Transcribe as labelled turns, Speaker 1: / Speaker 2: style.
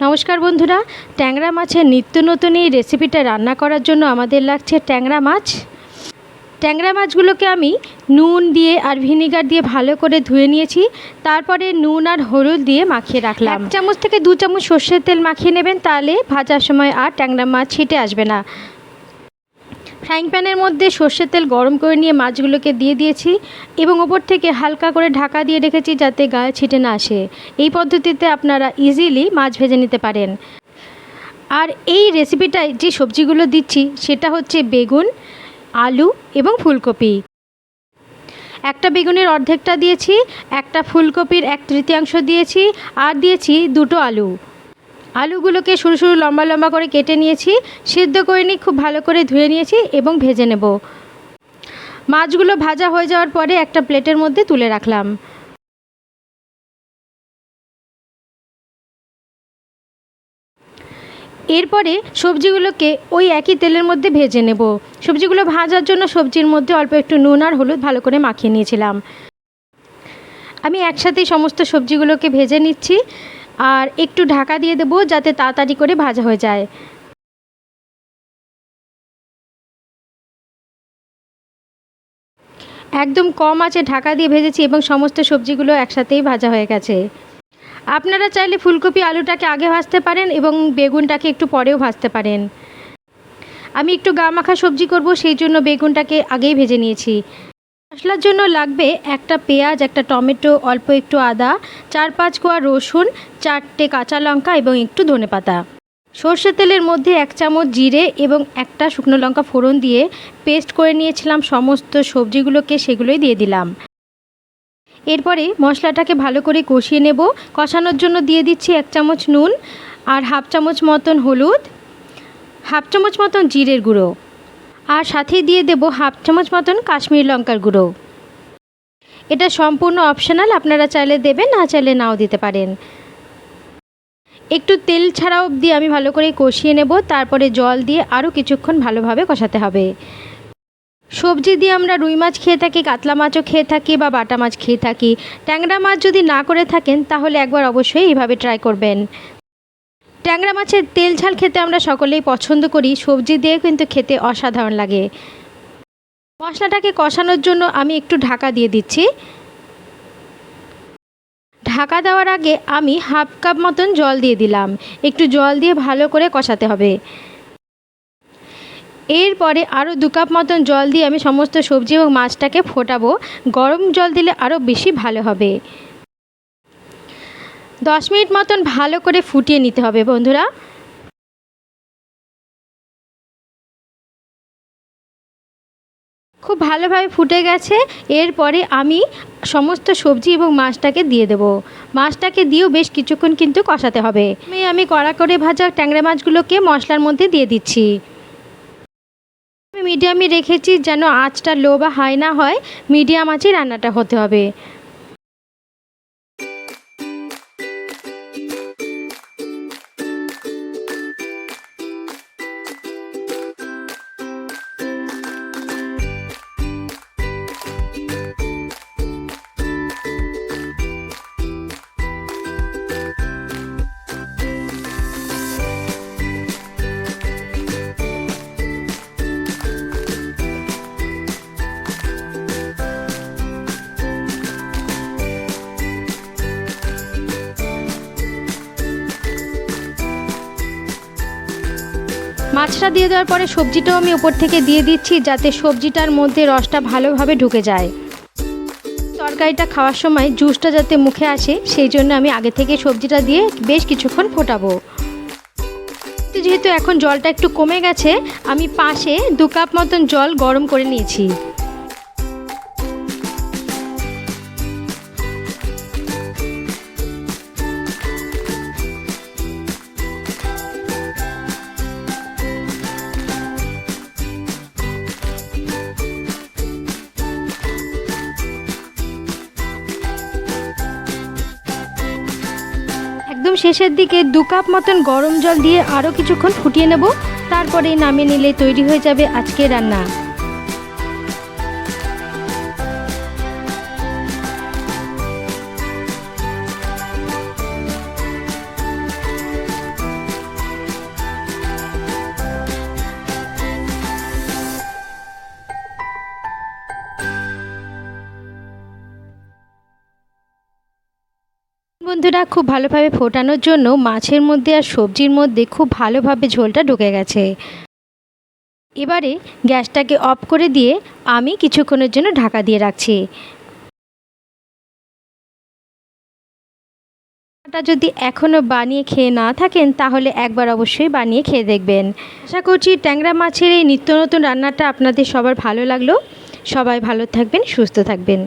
Speaker 1: নমস্কার বন্ধুরা, ট্যাংরা মাছের নিত্য নতুন এই রেসিপিটা রান্না করার জন্য আমাদের লাগছে ট্যাংরা মাছ। ট্যাংরা মাছগুলোকে আমি নুন দিয়ে আর ভিনিগার দিয়ে ভালো করে ধুয়ে নিয়েছি, তারপরে নুন আর হলুদ দিয়ে মাখিয়ে রাখলাম। এক চামচ থেকে দু চামচ সর্ষের তেল মাখিয়ে নেবেন, তাহলে ভাজার সময় আর ট্যাংরা মাছ ছিটে আসবে না। ফ্রাইং প্যানের মধ্যে সর্ষের তেল গরম করে নিয়ে মাছগুলোকে দিয়ে দিয়েছি এবং ওপর থেকে হালকা করে ঢাকা দিয়ে রেখেছি যাতে গায়ে ছিটে না আসে। এই পদ্ধতিতে আপনারা ইজিলি মাছ ভেজে নিতে পারেন। আর এই রেসিপিটায় যে সবজিগুলো দিচ্ছি, সেটা হচ্ছে বেগুন, আলু এবং ফুলকপি। একটা বেগুনের অর্ধেকটা দিয়েছি, একটা ফুলকপির এক তৃতীয়াংশ দিয়েছি, আর দিয়েছি দুটো আলু। আলুগুলোকে সরু সরু লম্বা লম্বা করে কেটে নিয়েছি, সিদ্ধ করে নিয়ে খুব ভালো করে ধুয়ে নিয়েছি এবং ভেজে নেব। মাছগুলো ভাজা হয়ে যাওয়ার পরে একটা প্লেটের মধ্যে তুলে রাখলাম। এরপরে সবজিগুলোকে ওই একই তেলের মধ্যে ভেজে নেব। সবজিগুলো ভাজার জন্য সবজির মধ্যে অল্প একটু নুন আর হলুদ ভালো করে মাখিয়ে নিয়েছিলাম। আমি একসাথেই সমস্ত সবজিগুলোকে ভেজে নিচ্ছি। আর একটু ঢাকা দিয়ে দেবো যাতে তাড়াতাড়ি করে ভাজা হয়ে যায়। একদম কম আছে ঢাকা দিয়ে ভেজেছি এবং সমস্ত সবজিগুলো একসাথেই ভাজা হয়ে গেছে। আপনারা চাইলে ফুলকপি আলুটাকে আগে ভাজতে পারেন এবং বেগুনটাকে একটু পরেও ভাজতে পারেন। আমি একটু গা মাখা সবজি করব, সেই জন্য বেগুনটাকে আগেই ভেজে নিয়েছি। মশলার জন্য লাগবে একটা পেঁয়াজ, একটা টমেটো, অল্প একটু আদা, চার পাঁচ কোয়া রসুন, চারটে কাঁচা লঙ্কা এবং একটু ধনেপাতা সর্ষের তেলের মধ্যে এক চামচ জিরে এবং একটা শুকনো লঙ্কা ফোড়ন দিয়ে পেস্ট করে নিয়েছিলাম সমস্ত সবজিগুলোকে সেগুলোই দিয়ে দিলাম। এরপরে মশলাটাকে ভালো করে কষিয়ে নেব। কষানোর জন্য দিয়ে দিচ্ছি এক চামচ নুন আর হাফ চামচ মতন হলুদ, হাফ চামচ মতন জিরের গুঁড়ো। আর সাথে দিয়ে দেব হাফ চামচ মতন কাশ্মীর লঙ্কার গুঁড়ো। এটা সম্পূর্ণ অপশনাল আপনারা চাইলে দেবেন, না চাইলে নাও দিতে পারেন। একটু তেল ছাড়া অবধি আমি ভালো করে কষিয়ে নেব, তারপরে জল দিয়ে আরও কিছুক্ষণ ভালোভাবে কষাতে হবে। সবজি দিয়ে আমরা রুই মাছ খেয়ে থাকি, কাতলা মাছও খেয়ে থাকি বা বাটা মাছ খেয়ে থাকি। ট্যাংরা মাছ যদি না করে থাকেন, তাহলে একবার অবশ্যই এইভাবে ট্রাই করবেন। ট্যাংরা মাছের তেল ঝাল খেতে আমরা সকলেই পছন্দ করি, সবজি দিয়ে কিন্তু খেতে অসাধারণ লাগে। মশলাটাকে কষানোর জন্য আমি একটু ঢাকা দিয়ে দিচ্ছি। ঢাকা দেওয়ার আগে আমি হাফ কাপ মতন জল দিয়ে দিলাম। একটু জল দিয়ে ভালো করে কষাতে হবে। এরপরে আরও দু কাপ মতন জল দিয়ে আমি সমস্ত সবজি এবং মাছটাকে ফোটাবো। গরম জল দিলে আরও বেশি ভালো হবে। দশ মিনিট মতন ভালো করে ফুটিয়ে নিতে হবে বন্ধুরা। খুব ভালোভাবে ফুটে গেছে। এরপরে আমি সমস্ত সবজি এবং মাছটাকে দিয়ে দেবো। মাছটাকে দিয়েও বেশ কিছুক্ষণ কিন্তু কষাতে হবে। আমি কড়া করে ভাজা ট্যাংরা মাছগুলোকে মশলার মধ্যে দিয়ে দিচ্ছি। আমি মিডিয়ামে রেখেছি যেন আঁচটা লো বা হাই না হয়। মিডিয়াম আঁচে রান্নাটা হতে হবে। মাছটা দিয়ে দেওয়ার পরে সবজিটাও আমি উপর থেকে দিয়ে দিচ্ছি যাতে সবজিটার মধ্যে রসটা ভালোভাবে ঢুকে যায়। তরকারিটা খাওয়ার সময় জুসটা যাতে মুখে আসে, সেই জন্য আমি আগে থেকে সবজিটা দিয়ে বেশ কিছুক্ষণ ফোটাবো। যেহেতু এখন জলটা একটু কমে গেছে, আমি পাশে দু কাপ মতন জল গরম করে নিয়েছি। একদম শেষের দিকে দু কাপ মতন গরম জল দিয়ে আরও কিছুক্ষণ ফুটিয়ে নেব। তারপরে নামিয়ে নিলে তৈরি হয়ে যাবে আজকে রান্না। বন্ধুরা, খুব ভালোভাবে ফোটানোর জন্য মাছের মধ্যে আর সবজির মধ্যে খুব ভালোভাবে ঝোলটা ঢুকে গেছে। এবারে গ্যাসটাকে অফ করে দিয়ে আমি কিছুক্ষণের জন্য ঢাকা দিয়ে রাখছি। এটা যদি এখনও বানিয়ে খেয়ে না থাকেন, তাহলে একবার অবশ্যই বানিয়ে খেয়ে দেখবেন। আশা করছি ট্যাংরা মাছের এই নিত্য নতুন রান্নাটা আপনাদের সবার ভালো লাগল। সবাই ভালো থাকবেন, সুস্থ থাকবেন।